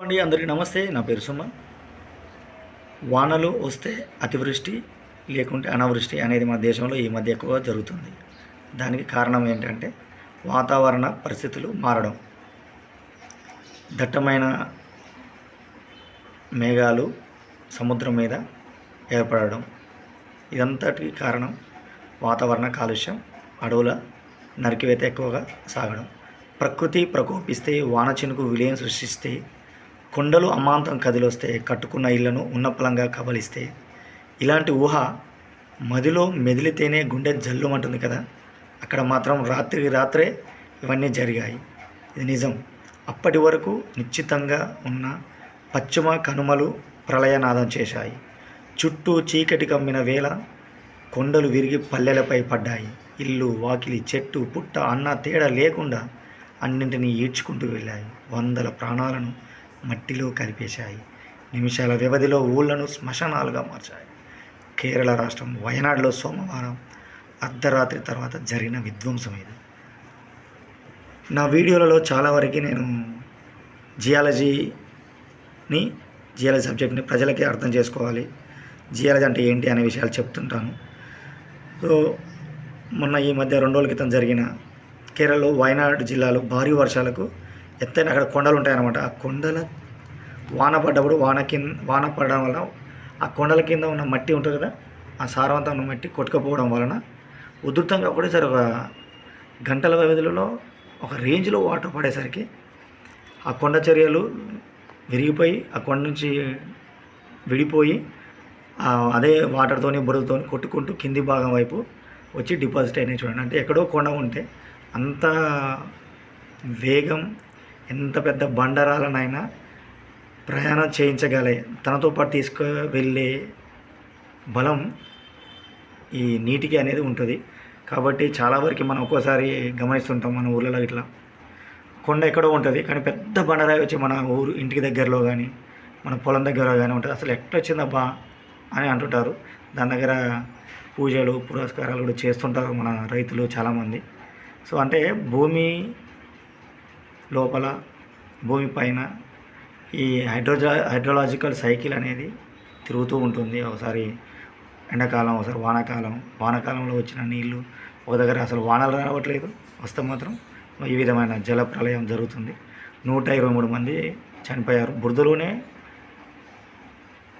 అండి అందరికీ నమస్తే. నా పేరు సుమన్ వానలు వస్తే అతివృష్టి లేకుంటే అనావృష్టి అనేది మన దేశంలో ఈ మధ్య ఎక్కువగా జరుగుతుంది. దానికి కారణం ఏంటంటే వాతావరణ పరిస్థితులు మారడం. దట్టమైన మేఘాలు సముద్రం మీద ఏర్పడడం. ఇదంతటికి కారణం వాతావరణ కాలుష్యం అడవుల నరికివేత ఎక్కువగా సాగడం. ప్రకృతి ప్రకోపిస్తే వాన చినుకు విలయం సృష్టిస్తే కొండలు అమాంతం కదిలొస్తే కట్టుకున్న ఇళ్ళను ఉన్నపలంగా కబలిస్తే ఇలాంటి ఊహ మదిలో మెదిలితేనే గుండె జల్లుమంటుంది కదా. అక్కడ మాత్రం రాత్రికి రాత్రే ఇవన్నీ జరిగాయి. ఇది నిజం. అప్పటి వరకు నిశ్చితంగా ఉన్న పశ్చిమ కనుమలు ప్రళయనాదం చేశాయి. చుట్టూ చీకటి కమ్మిన వేళ కొండలు విరిగి పల్లెలపై పడ్డాయి. ఇల్లు వాకిలి చెట్టు పుట్ట అన్న తేడా లేకుండా అన్నింటినీ ఈడ్చుకుంటూ వెళ్ళాయి. వందల ప్రాణాలను మట్టిలో కలిపేశాయి. నిమిషాల వ్యవధిలో ఊళ్ళను శ్మశానాలుగా మార్చాయి. కేరళ రాష్ట్రం వయనాడులో సోమవారం అర్ధరాత్రి తర్వాత జరిగిన విధ్వంసం ఇది. నా వీడియోలలో చాలా వరకు నేను జియాలజీని జియాలజీ సబ్జెక్ట్ని ప్రజలకి అర్థం చేసుకోవాలి. జియాలజీ అంటే ఏంటి అనే విషయాలు చెప్తుంటాను. సో మొన్న ఈ మధ్య రెండు రోజుల క్రితం జరిగిన కేరళలో వయనాడు జిల్లాలో భారీ వర్షాలకు ఎత్తైన అక్కడ కొండలు ఉంటాయన్నమాట. ఆ కొండల వాన పడ్డప్పుడు వాన కింద వాన పడడం వల్ల ఆ కొండల కింద ఉన్న మట్టి ఉంటుంది కదా ఆ సారవంతం ఉన్న మట్టి కొట్టుకపోవడం వలన ఉధృతంగా ఒకటేసారి ఒక గంటల వ్యవధిలో ఒక రేంజ్లో వాటర్ పడేసరికి ఆ కొండ చర్యలు విరిగిపోయి ఆ కొండ నుంచి విడిపోయి అదే వాటర్తోని బురదతో కొట్టుకుంటూ కింది భాగం వైపు వచ్చి డిపాజిట్ అయినాయి చూడండి. అంటే ఎక్కడో కొండ ఉంటే అంత వేగం ఎంత పెద్ద బండరాలనైనా ప్రయాణం చేయించగలే. తనతో పాటు తీసుకు వెళ్ళే బలం ఈ నీటికి అనేది ఉంటుంది. కాబట్టి చాలా వరకు మనం ఒక్కోసారి గమనిస్తుంటాం మన ఊళ్ళలో ఇట్లా. కొండ ఎక్కడో ఉంటుంది కానీ పెద్ద బండరాయి వచ్చి మన ఊరు ఇంటికి దగ్గరలో కానీ మన పొలం దగ్గర కానీ ఉంటుంది. అసలు ఎట్లా వచ్చిందబ్బా అని అంటుంటారు. దాని దగ్గర పూజలు పురస్కారాలు కూడా చేస్తుంటారు మన రైతులు చాలామంది. సో అంటే భూమి లోపల భూమి పైన ఈ హైడ్రోజా హైడ్రోలాజికల్ సైకిల్ అనేది తిరుగుతూ ఉంటుంది. ఒకసారి ఎండాకాలం ఒకసారి వానాకాలం. వానాకాలంలో వచ్చిన నీళ్ళు ఒక దగ్గర అసలు వానలు రావట్లేదు. వస్తే మాత్రం ఈ విధమైన జల ప్రళయం జరుగుతుంది. నూట ఇరవై మూడు మంది చనిపోయారు. బురదలోనే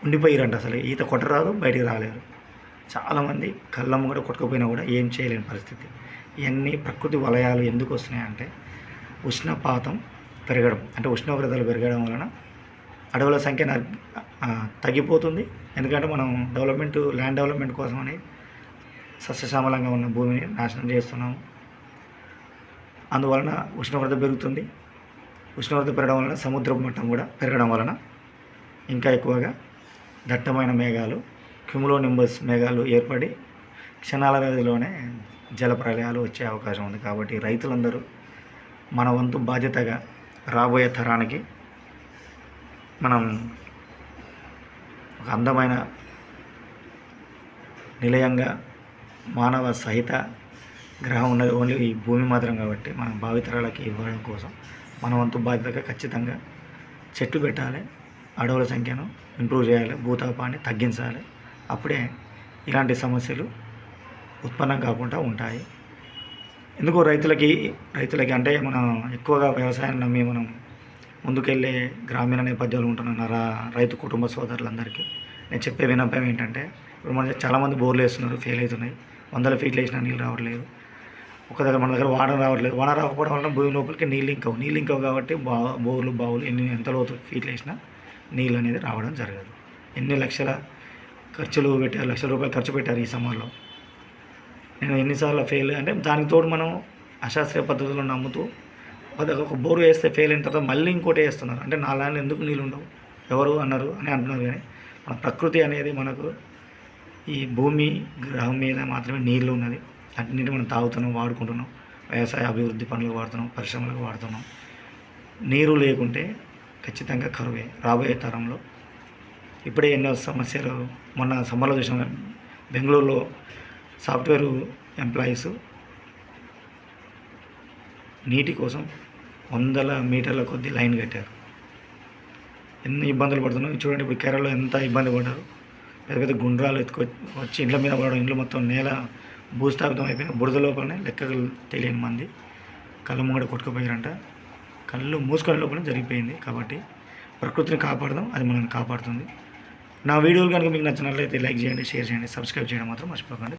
ఉండిపోయారంట అసలు. ఈత కొట్టరాదు బయటికి రాలేరు. చాలామంది కళ్ళమ్మ కూడా కొట్టుకుపోయినా కూడా ఏం చేయలేని పరిస్థితి. ఇవన్నీ ప్రకృతి వలయాలు ఎందుకు వస్తున్నాయంటే ఉష్ణపాతం పెరగడం అంటే ఉష్ణోగ్రతలు పెరగడం వలన అడవుల సంఖ్య తగ్గిపోతుంది. ఎందుకంటే మనం డెవలప్మెంట్ ల్యాండ్ డెవలప్మెంట్ కోసమని సస్యశ్యామలంగా ఉన్న భూమిని నాశనం చేస్తున్నాము అందువలన ఉష్ణోగ్రత పెరుగుతుంది. ఉష్ణోగ్రత పెరగడం వలన సముద్ర మట్టం కూడా పెరగడం వలన ఇంకా ఎక్కువగా దట్టమైన మేఘాలు క్యుములో నింబస్ మేఘాలు ఏర్పడి క్షణాల వ్యవధిలోనే జల ప్రళయాలు వచ్చే అవకాశం ఉంది. కాబట్టి రైతులందరూ మన వంతు బాధ్యతగా రాబోయే తరానికి మనం ఒక అందమైన నిలయంగా మానవ సహిత గ్రహం ఉన్నది ఓన్లీ ఈ భూమి మాత్రం కాబట్టి మన భావితరాలకి ఇవ్వడం కోసం మన వంతు బాధ్యతగా ఖచ్చితంగా చెట్టు పెట్టాలి అడవుల సంఖ్యను ఇంప్రూవ్ చేయాలి భూతాపాన్ని తగ్గించాలి. అప్పుడే ఇలాంటి సమస్యలు ఉత్పన్నం కాకుండా ఉంటాయి. ఎందుకో రైతులకి రైతులకి అంటే మనం ఎక్కువగా వ్యవసాయం నమ్మి మనం ముందుకెళ్ళే గ్రామీణ నేపథ్యంలో ఉంటున్న రా- రైతు కుటుంబ సోదరులందరికీ? నేను చెప్పే వినపం ఏంటంటే ఇప్పుడు మన చాలామంది బోర్లు వేస్తున్నారు ఫెయిల్ అవుతున్నాయి. వందల ఫీట్లు వేసినా నీళ్ళు రావట్లేదు. ఒక దగ్గర మన దగ్గర వాడ రావట్లేదు. వాన రాకపోవడం వల్ల భూమి లోపలికి నీళ్ళు ఇంకవు. నీళ్ళు ఇంకవు కాబట్టి బా బోర్లు బావులు ఎన్ని ఎంత లోతు ఫీట్లు వేసినా నీళ్ళు అనేది రావడం జరగదు. ఎన్ని లక్షల ఖర్చులు పెట్టారు లక్షల రూపాయలు ఖర్చు పెట్టారు ఈ సమ్మర్లో. నేను ఎన్నిసార్లు ఫెయిల్ అంటే దానికి తోడు మనం అశాస్త్రీయ పద్ధతులను నమ్ముతూ ఒక ఒక బోరు వేస్తే ఫెయిల్ అయిన తర్వాత మళ్ళీ ఇంకోటి వేస్తున్నారు. అంటే నా ల్యాండ్లో ఎందుకు నీళ్ళు ఉండవు? ఎవరు అన్నారు అని అంటున్నారు కానీ మన ప్రకృతి అనేది మనకు ఈ భూమి గ్రహం మీద మాత్రమే నీళ్ళు ఉన్నది. అన్నిటి మనం తాగుతున్నాం వాడుకుంటున్నాం. వ్యవసాయ అభివృద్ధి పనులకు వాడుతున్నాం పరిశ్రమలకు వాడుతున్నాం. నీరు లేకుంటే ఖచ్చితంగా కరువే రాబోయే తరంలో. ఇప్పుడే ఎన్నో సమస్యలు మొన్న సమ్మర్లో చూసాం బెంగళూరులో సాఫ్ట్వేర్ ఎంప్లాయీస్ నీటి కోసం వందల మీటర్ల కొద్ది లైన్ కట్టారు. ఎన్ని ఇబ్బందులు పడుతున్నాయి చూడండి. ఇప్పుడు కేరళలో ఎంత ఇబ్బంది పడ్డారు. పెద్ద పెద్ద గుండ్రాలు ఎత్తుకొ వచ్చి ఇండ్ల మీద పడడం ఇండ్లు మొత్తం నేల భూస్థాపితం అయిపోయిన బురద లోపలనే లెక్కలు తెలియని మంది కళ్ళ ముంగడ కొట్టుకుపోయారంట. కళ్ళు మూసుకొని లోపల జరిగిపోయింది కాబట్టి ప్రకృతిని కాపాడదాం అది మనల్ని కాపాడుతుంది. నా వీడియోలు కనుక మీకు నచ్చినట్లయితే లైక్ చేయండి షేర్ చేయండి సబ్స్క్రైబ్ చేయడం మాత్రం మర్చిపోకండి.